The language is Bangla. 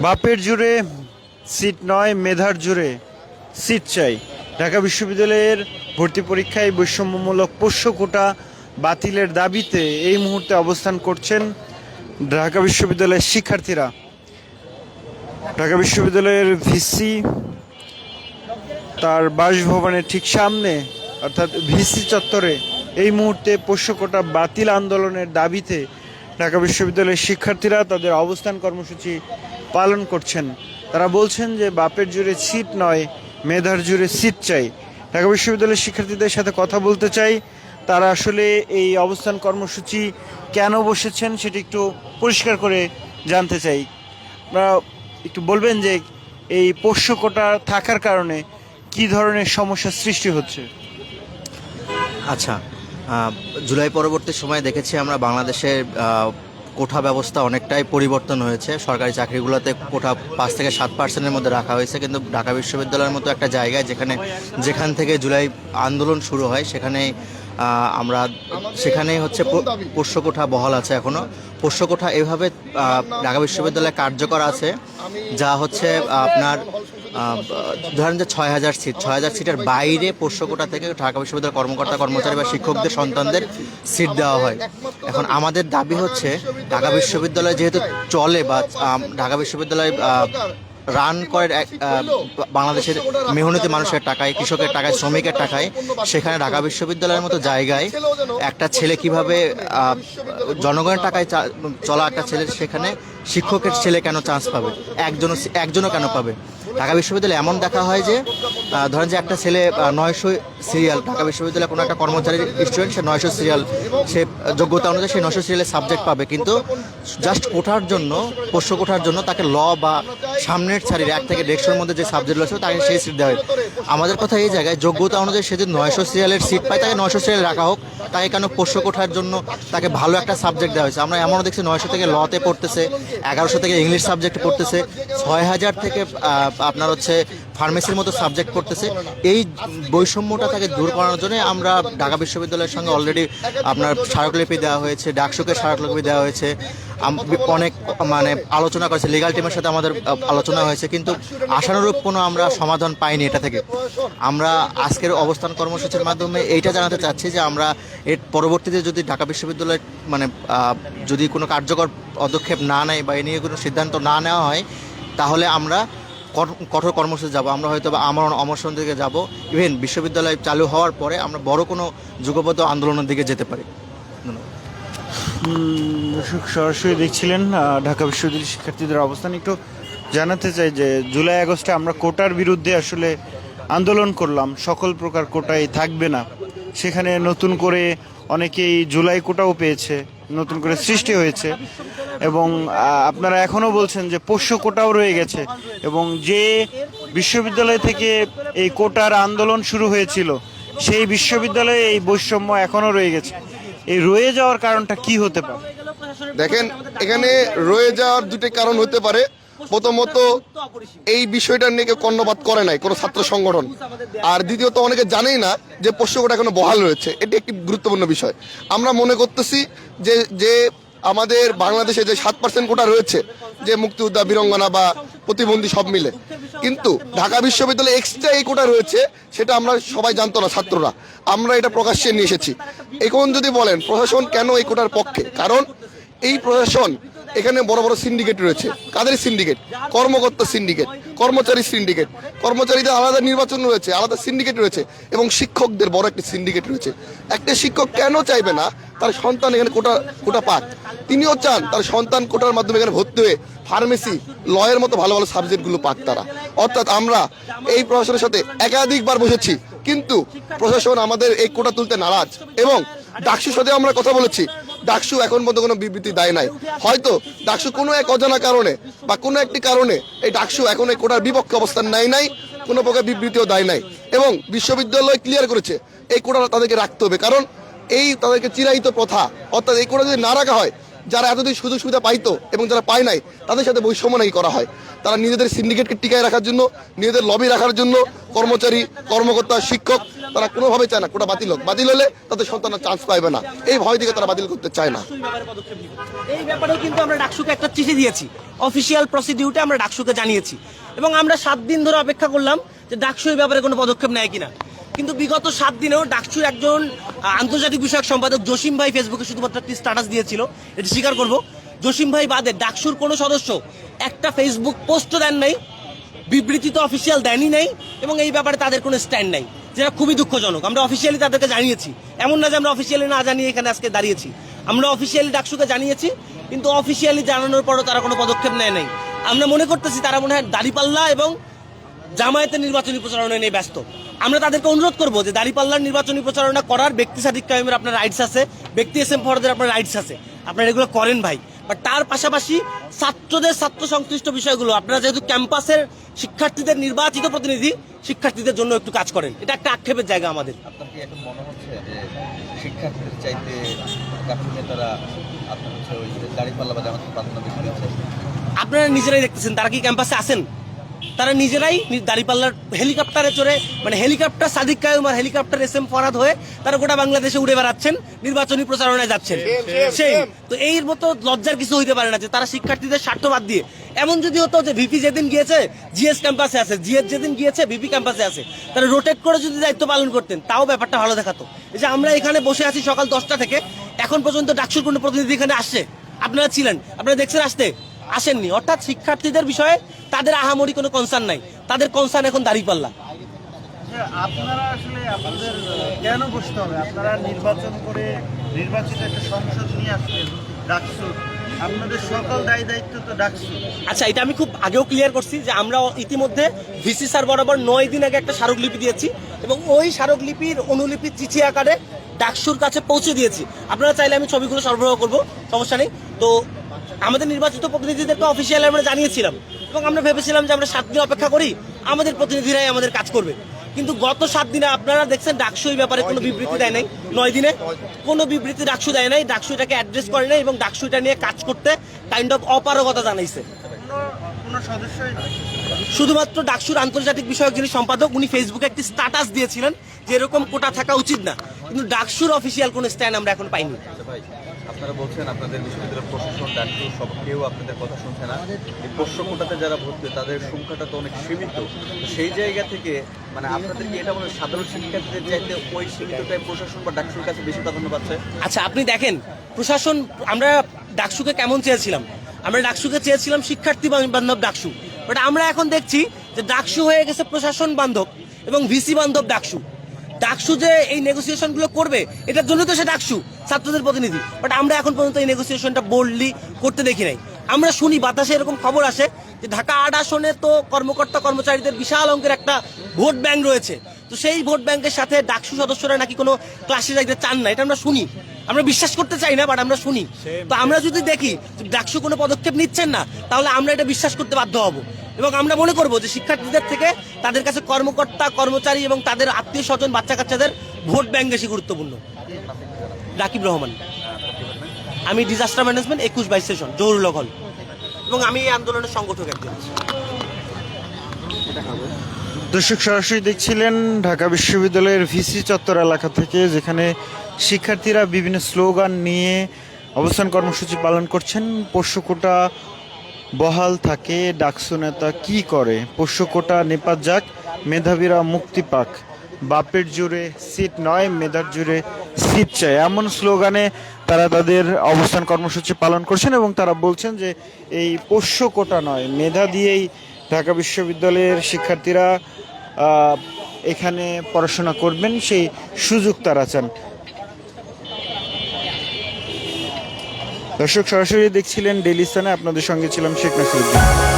বাপের জুড়ে সিট নয়, মেধার জুড়ে সিট চাই। ঢাকা বিশ্ববিদ্যালয়ের ভর্তি পরীক্ষায় বৈষম্যমূলক পোষ্য কোটা বাতিলের দাবিতে এই মুহূর্তে অবস্থান করছেন ঢাকা বিশ্ববিদ্যালয়ের শিক্ষার্থীরা। ঢাকা বিশ্ববিদ্যালয়ের ভিসি তার বাসভবনের ঠিক সামনে, অর্থাৎ ভিসি চত্বরে এই মুহূর্তে পোষ্য কোটা বাতিল আন্দোলনের দাবিতে ঢাকা বিশ্ববিদ্যালয়ের শিক্ষার্থীরা তাদের অবস্থান কর্মসূচি পালন করছেন। তারা বলছেন যে বাপের জুড়ে সিট নয়, মেধার জুড়ে সিট চাই। ঢাকা বিশ্ববিদ্যালয়ের শিক্ষার্থীদের সাথে কথা বলতে চাই। তারা আসলে এই অবস্থান কর্মসূচি কেন বসেছেন সেটি একটু পরিষ্কার করে জানতে চাই। আপনারা একটু বলবেন যে এই পোষ্য কোটা থাকার কারণে কি ধরনের সমস্যার সৃষ্টি হচ্ছে? আচ্ছা জুলাই পরবর্তী সময়ে দেখেছি আমরা বাংলাদেশের কোঠা ব্যবস্থা অনেকটাই পরিবর্তন হয়েছে। সরকারি চাকরিগুলোতে কোঠা পাঁচ থেকে সাত পার্সেন্টের মধ্যে রাখা হয়েছে। কিন্তু ঢাকা বিশ্ববিদ্যালয়ের মতো একটা জায়গায় যেখানে যেখান থেকে জুলাই আন্দোলন শুরু হয় সেখানে আমরা, সেখানেই হচ্ছে পো- পোষ্য কোঠা বহাল আছে এখনও পোষ্য কোঠা এভাবে ঢাকা বিশ্ববিদ্যালয়ে কার্যকর আছে, যা হচ্ছে আপনার ধরেন যে ছয় হাজার সিট, ছয় হাজার সিটের বাইরে পোষ্য কোটা থেকে ঢাকা বিশ্ববিদ্যালয়ের কর্মকর্তা, কর্মচারী বা শিক্ষকদের সন্তানদের সিট দেওয়া হয়। এখন আমাদের দাবি হচ্ছে ঢাকা বিশ্ববিদ্যালয় যেহেতু চলে বা ঢাকা বিশ্ববিদ্যালয় রান করে বাংলাদেশের মেহনতি মানুষের টাকায়, কৃষকের টাকায়, শ্রমিকের টাকায়, সেখানে ঢাকা বিশ্ববিদ্যালয়ের মতো জায়গায় একটা ছেলে কীভাবে জনগণের টাকায় চলা একটা ছেলে, সেখানে শিক্ষকের ছেলে কেন চান্স পাবে? একজনও একজনও কেন পাবে? ঢাকা বিশ্ববিদ্যালয়ে এমন দেখা হয় যে ধরেন যে একটা ছেলে নয়শো সিরিয়াল ঢাকা বিশ্ববিদ্যালয়ে কোনো একটা কর্মচারীর স্টুডেন্ট সে নয়শো সিরিয়াল সে যোগ্যতা অনুযায়ী সে নয়শো সিরিয়ালের সাবজেক্ট পাবে। কিন্তু জাস্ট কোঠার জন্য পোষ্য কোঠার জন্য তাকে ল বা সামনের সারির এক থেকে দেড়শোর মধ্যে যে সাবজেক্ট রয়েছে, তাকে সেই সিট দেওয়া হয়। আমাদের কথা এই জায়গায়, যোগ্যতা অনুযায়ী সে যদি নয়শো সিরিয়ালের সিট পায়, তাকে নয়শো সিরিয়াল রাখা হোক। তাকে কেন পোষ্য কোঠার জন্য তাকে ভালো একটা সাবজেক্ট দেওয়া হয়েছে? আমরা এমনও দেখছি নয়শো থেকে লতে পড়তেছে, এগারোশো থেকে ইংলিশ সাবজেক্ট পড়তেছে। ছয় হাজার থেকে আপনার হচ্ছে ফার্মেসির মতো সাবজেক্ট পড়তেছে এই বৈষম্যটা তাকে দূর করানোর জন্য আমরা ঢাকা বিশ্ববিদ্যালয়ের সঙ্গে অলরেডি আপনার স্মারকলিপি দেওয়া হয়েছে ডাকসুকে স্মারকলিপি দেওয়া হয়েছে। অনেক মানে আলোচনা করেছে লিগাল টিমের সাথে আমাদের আলোচনা হয়েছে, কিন্তু আশানুরূপ কোনো আমরা সমাধান পাইনি এটা থেকে। আমরা আজকের অবস্থান কর্মসূচির মাধ্যমে এইটা জানাতে চাচ্ছি যে আমরা এর পরবর্তীতে যদি ঢাকা বিশ্ববিদ্যালয় মানে যদি কোনো কার্যকর পদক্ষেপ না নেয় বা এ নিয়ে কোনো সিদ্ধান্ত না নেওয়া হয়, তাহলে আমরা কঠোর কর্মসূচি যাব। আমরা হয়তো বা আমার অমর্ষণ দিকে যাব। ইভেন বিশ্ববিদ্যালয় চালু হওয়ার পরে আমরা বড় কোনো যুগবদ্ধ আন্দোলনের দিকে যেতে পারি। সরাসরি দেখছিলেন ঢাকা বিশ্ববিদ্যালয়ের শিক্ষার্থীদের অবস্থান। একটু জানাতে চাই যে, জুলাই আগস্টে আমরা কোটার বিরুদ্ধে আসলে আন্দোলন করলাম। সকল প্রকার কোটাই থাকবে না। সেখানে নতুন করে অনেকেই জুলাই কোটাও পেয়েছে, নতুন করে সৃষ্টি হয়েছে। এবং আপনারা এখনও বলছেন যে পোষ্য কোটাও রয়ে গেছে এবং যে বিশ্ববিদ্যালয় থেকে এই কোটার আন্দোলন শুরু হয়েছিল, সেই বিশ্ববিদ্যালয়ে এই বৈষম্য এখনও রয়ে গেছে। এই রয়ে যাওয়ার কারণটা কি হতে পারে? দেখেন, এখানে রয়ে যাওয়ার দুটি কারণ হতে পারে। প্রথমত, এই বিষয়টা নিয়ে কর্ণপাত করে নাই, কোনো ছাত্র সংগঠন। আর দ্বিতীয়ত, অনেকে জানেই না যে পোষ্যকটা এখনও বহাল রয়েছে। এটি একটি গুরুত্বপূর্ণ বিষয়। আমরা মনে করতেছি যে যে আমাদের বাংলাদেশে যে সাত পার্সেন্ট কোটা রয়েছে, যে মুক্তিযোদ্ধা, বীরঙ্গনা বা প্রতিবন্ধী সব মিলে। কিন্তু ঢাকা বিশ্ববিদ্যালয়ে এক্সট্রা এই কোটা রয়েছে, সেটা আমরা সবাই জানতো না ছাত্ররা। আমরা এটা প্রকাশ্যে নিয়ে এসেছি। এখন যদি বলেন, প্রশাসন কেন এই কোটার পক্ষে? কারণ এই প্রশাসন এখানে বড় বড় সিন্ডিকেট রয়েছে। কাদের সিন্ডিকেট কর্মকর্তা সিন্ডিকেট কর্মচারী সিন্ডিকেট কর্মচারীদের আলাদা নির্বাচন রয়েছে, আলাদা সিন্ডিকেট রয়েছে এবং শিক্ষকদের বড় একটি সিন্ডিকেট রয়েছে। একটা শিক্ষক কেন চাইবে না? তার সন্তান এখানে কোটা কোটা পাক। তিনিও চান তার সন্তান কোটার মাধ্যমে এখানে ভর্তি হয়ে ফার্মেসি লয়ের মতো ভালো ভালো সাবজেক্টগুলো পাক তারা। অর্থাৎ আমরা এই প্রশাসনের সাথে একাধিকবার বসেছি, কিন্তু প্রশাসন আমাদের এই কোটা তুলতে নারাজ। এবং ডাকসুর সাথে আমরা কথা বলেছি ডাকসু এখন পর্যন্ত কোনো বিবৃতি দেয় নাই। হয়তো ডাকসু কোনো এক অজানা কারণে বা কোনো একটি কারণে এই ডাকসু এখন এই কোটার বিপক্ষে অবস্থান নেয় নাই, কোনো প্রকার বিবৃতিও দেয় নাই। এবং বিশ্ববিদ্যালয় ক্লিয়ার করেছে, এই কোটা তাদেরকে রাখতে হবে। কারণ এই তাদেরকে চিরায়িত প্রথা, অর্থাৎ এই কোটা যদি না রাখা হয়, যারা এতদিন সুযোগ সুবিধা পাইতো এবং যারা পায় নাই, তাদের সাথে বৈষম্য নাকি করা হয়। তারা নিজেদের সিন্ডিকেটকে টিকায় রাখার জন্য, নিজেদের লবি রাখার জন্য কর্মচারী, কর্মকর্তা, শিক্ষক, তারা কোনোভাবে চায় না, কোটা বাতিল হোক। বাতিল হলে তাদের সন্তানরা চান্স পাইবে না। এই ভয় থেকে তারা বাতিল করতে চায় না। এই ব্যাপারেও কিন্তু আমরা ডাকসুকে একটা চিঠি দিয়েছি। অফিসিয়াল প্রসিডিউটে আমরা ডাকসুকে জানিয়েছি। এবং আমরা সাত দিন ধরে অপেক্ষা করলাম যে ডাকসু এই ব্যাপারে কোনো পদক্ষেপ নেয় কিনা। কিন্তু বিগত সাত দিনেও ডাকসুর একজন আন্তর্জাতিক বিষয়ক সম্পাদক জসিম ভাই ফেসবুকে শুধুমাত্র একটি স্ট্যাটাস দিয়েছিল। এটি স্বীকার করব। জসিম ভাই বাদে ডাকসুর কোনো সদস্য একটা ফেসবুক পোস্টও দেন নাই, বিবৃতি তো অফিসিয়াল দেনই নাই, এবং এই ব্যাপারে তাদের কোনো স্ট্যান্ড নাই। যেটা খুবই দুঃখজনক। আমরা অফিসিয়ালি তাদেরকে জানিয়েছি। এমন না যে আমরা অফিসিয়ালি না জানিয়ে এখানে আজকে দাঁড়িয়েছি। আমরা অফিসিয়ালি ডাকসুকে জানিয়েছি, কিন্তু অফিসিয়ালি জানানোর পরও তারা কোনো পদক্ষেপ নেয় নাই। আমরা মনে করতেছি তারা মনে হয় দাড়িপাল্লা এবং জামায়াতের নির্বাচনী প্রচারণা নিয়ে ব্যস্ত। আমরা তাদেরকে অনুরোধ করব যে দাঁড়িপাল্লার নির্বাচনী প্রচারণা করার ব্যক্তি সাদিক কায়েমের আপনার রাইটস আছে, ব্যক্তি এস এম ফরদের আপনার রাইটস আছে। আপনারা এগুলো করেন ভাই। বাট তার পাশাপাশি ছাত্রদের ছাত্র সংশ্লিষ্ট বিষয়গুলো আপনারা যেহেতু ক্যাম্পাসের শিক্ষার্থীদের নির্বাচিত প্রতিনিধি শিক্ষার্থীদের জন্য একটু কাজ করেন। এটা একটা আক্ষেপের জায়গা আমাদের। আপনার কি এখন মনে হচ্ছে যে শিক্ষার্থীদের চাইতে নেতারা আপনার হচ্ছে ওই দাঁড়িপাল্লা বা জামাতকে প্রাধান্য বেশি আপনারা নিজেরাই দেখতেছেন তারা কি ক্যাম্পাসে আসেন তারা নিজেরাই দাঁড়িপাল্লার হেলিকপ্টারে চড়ে মানে হেলিকপ্টার সাদিক কায়ুম আর হেলিকপ্টার এস এম ফরাদ হয়ে তারা গোটা বাংলাদেশে উড়ে বেড়াচ্ছেন নির্বাচনী প্রচারণায় যাচ্ছেন। সেই তো এই মতো লজ্জার কিছু হইতে পারে না যে তারা শিক্ষার্থীদের স্বার্থ বাদ দিয়ে। এমন যদি হতো যে ভিপি যেদিন গিয়েছে জিএস ক্যাম্পাসে আছে জিএস যেদিন গিয়েছে ভিপি ক্যাম্পাসে আছে তারা রোটেট করে যদি দায়িত্ব পালন করতেন তাও ব্যাপারটা ভালো দেখাতো। এই যে আমরা এখানে বসে আছি সকাল দশটা থেকে এখন পর্যন্ত ডাকসুর কোনো প্রতিনিধি এখানে আসছে? আপনারা ছিলেন আপনারা দেখছেন আসতে? আসেননি। অর্থাৎ শিক্ষার্থীদের বিষয়ে তাদের আহামরি কোনো কনসার্ন নাই। তাদের কনসার্ন এখন দাঁড়িপাল্লা। আপনারা আসলে আপনাদের কেন বসতে হবে? আপনারা নির্বাচন করে নির্বাচিত একটা সংসদ নিয়ে আসলেন ডাকসু আপনাদের সকল দায় দায়িত্ব তো ডাকসু আচ্ছা এটা আমি খুব আগেও ক্লিয়ার করছি যে আমরা ইতিমধ্যে ভিসি স্যার বরাবর নয় দিন আগে একটা স্মারকলিপি দিয়েছি এবং ওই স্মারকলিপির অনুলিপি চিঠি আকারে ডাকসুর কাছে পৌঁছে দিয়েছি। আপনারা চাইলে আমি ছবিগুলো সরবরাহ করব সমস্যা নেই। তো আমাদের নির্বাচিত প্রতিনিধিদেরকে অফিসিয়ালি আমরা জানিয়েছিলাম এবং আমরা ভেবেছিলাম যে আমরা সাত দিন অপেক্ষা করি, আমাদের প্রতিনিধিরাই আমাদের কাজ করবে। কিন্তু গত সাত দিনে আপনারা দেখছেন ডাকসু এই ব্যাপারে কোনো বিবৃতি দেয় নাই। নয় দিনে কোনো বিবৃতি ডাকসু দেয় নাই ডাকসু এটাকে অ্যাড্রেস করে নাই এবং ডাকসু এটা নিয়ে কাজ করতে কাইন্ড অফ অপারগতা জানাইছে। শুধুমাত্র ডাকসুর আন্তর্জাতিক বিষয়ক যিনি সম্পাদক, উনি ফেসবুকে একটি স্ট্যাটাস দিয়েছিলেন যে এরকম কোটা থাকা উচিত না। কিন্তু ডাকসুর অফিসিয়াল কোনো স্ট্যান্ড আমরা এখন পাইনি। আপনারা বলছেন আপনাদের বিশ্ববিদ্যালয়ের প্রশাসন ডাক্তার সব কেউ আপনাদের কথা শুনছে না। এই পোষ্য যারা ভর্তি তাদের সংখ্যাটা তো অনেক সীমিত। সেই জায়গা থেকে মানে আপনাদের কি এটা মনে সাধারণ শিক্ষার্থীদের চাইতে ওই সীমিতটাই প্রশাসন বা ডাক্তারের কাছে বেশি প্রাধান্য পাচ্ছে? আচ্ছা আপনি দেখেন, প্রশাসন, আমরা ডাকসুকে কেমন চেয়েছিলাম? আমরা ডাকসুকে চেয়েছিলাম শিক্ষার্থী বান্ধব ডাকসু। বাট আমরা এখন দেখছি যে ডাকসু হয়ে গেছে প্রশাসন বান্ধব এবং ভিসি বান্ধব ডাকসু। ডাকসু যে এই নেগোসিয়েশনগুলো করবে এটার জন্য তো সে ডাকসু ছাত্রদের প্রতিনিধি। বাট আমরা এখন পর্যন্ত এই নেগোসিয়েশনটা বোল্ডলি করতে দেখি নাই। আমরা শুনি বাতাসে এরকম খবর আসে যে ঢাকা আট আসনে তো কর্মকর্তা কর্মচারীদের বিশাল অঙ্কের একটা ভোট ব্যাংক রয়েছে। তো সেই ভোট ব্যাংকের সাথে ডাকসু সদস্যরা নাকি কোনো ক্লাসে যাইতে চান না এটা আমরা শুনি। আমরা বিশ্বাস করতে চাই না বাট আমরা শুনি। তো আমরা যদি দেখি ডাকসু কোনো পদক্ষেপ নিচ্ছেন না তাহলে আমরা এটা বিশ্বাস করতে বাধ্য হব। এবং আমরা মনে করব যে শিক্ষার্থীদের থেকে তাদের কাছে কর্মকর্তা, কর্মচারী এবং তাদের আত্মীয় স্বজন, বাচ্চা কাচ্চাদের ভোট ব্যাংক বেশি গুরুত্বপূর্ণ। রাকিব রহমান। আমি ডিজাস্টার ম্যানেজমেন্ট একুশ বাইশ সেশন জহুরুল হল। এবং আমি এই আন্দোলনের সংগঠক একজন। দর্শক, সরাসরি দেখছিলেন ঢাকা বিশ্ববিদ্যালয়ের ভিসি চত্বর এলাকা থেকে, যেখানে শিক্ষার্থীরা বিভিন্ন স্লোগান নিয়ে অবস্থান কর্মসূচি পালন করছেন। পোষ্যকোটা বহাল থাকে, ডাকসু নেতা কি করে? পোষ্যকোটা নেপাত যাক, মেধাবীরা মুক্তি পাক। বাপের জুড়ে সিট নয়, মেধার জুড়ে সিট চাই। এমন স্লোগানে তারা তাদের অবস্থান কর্মসূচি পালন করছেন এবং তারা বলছেন যে এই পোষ্য কোটা নয়, মেধা দিয়েই ঢাকা বিশ্ববিদ্যালয়ের শিক্ষার্থীরা এখানে পড়াশোনা করবেন, সেই সুযোগ তারা চান। দর্শক সরাসরি দেখছিলেন ডেলি স্থানে আপনাদের সঙ্গে ছিলাম শেখ নাসিরুদ্দিন।